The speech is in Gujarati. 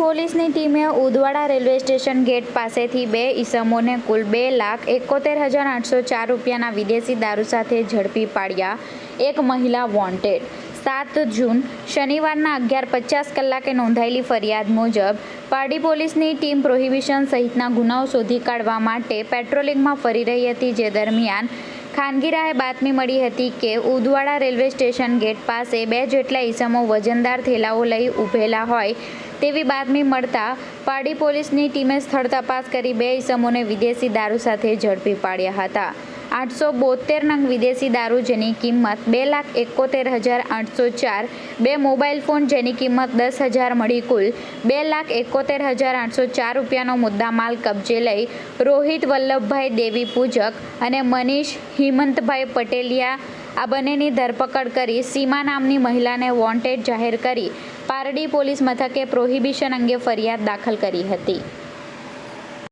પોલીસની ટીમે ઉદવાડા રેલવે સ્ટેશન ગેટ પાસેથી બે ઈસમોને કુલ બે લાખ એકોતેર હજાર આઠસો ચાર રૂપિયાના વિદેશી દારૂ સાથે ઝડપી પાડ્યા એક મહિલા વોન્ટેડ. સાત જૂન, શનિવારના અગિયાર પચાસ કલાકે નોંધાયેલી ફરિયાદ મુજબ પારડી પોલીસની ટીમ પ્રોહિબિશન સહિતના ગુનાઓ શોધી કાઢવા માટે પેટ્રોલિંગમાં ફરી રહી હતી, જે દરમિયાન ખાનગી રાહે બાતમી મળી હતી કે ઉદવાડા રેલવે સ્ટેશન ગેટ પાસે બે જેટલા ઈસમો વજનદાર થેલાઓ લઈ ઊભેલા હોય તેવી બાતમી મળતા પાડી પોલીસની ટીમે સ્થળ તપાસ કરી બે ઈસમોને વિદેશી દારૂ સાથે ઝડપી પાડ્યા હતા. આઠસો બોતેર નંગ વિદેશી દારૂ જેની કિંમત બે લાખ એકોતેર હજાર આઠસો ચાર, બે મોબાઈલ ફોન જેની કિંમત દસ હજાર મળી કુલ બે લાખ એકોતેર હજાર આઠસો ચાર રૂપિયાનો મુદ્દામાલ કબજે લઈ રોહિત વલ્લભભાઈ દેવી પૂજક અને મનીષ હિમંતભાઈ પટેલિયા આ બંનેની ધરપકડ કરી સીમા નામની મહિલાને વોન્ટેડ જાહેર કરી પારડી પોલીસ મથકે પ્રોહિબિશન અંગે ફરિયાદ દાખલ કરી હતી.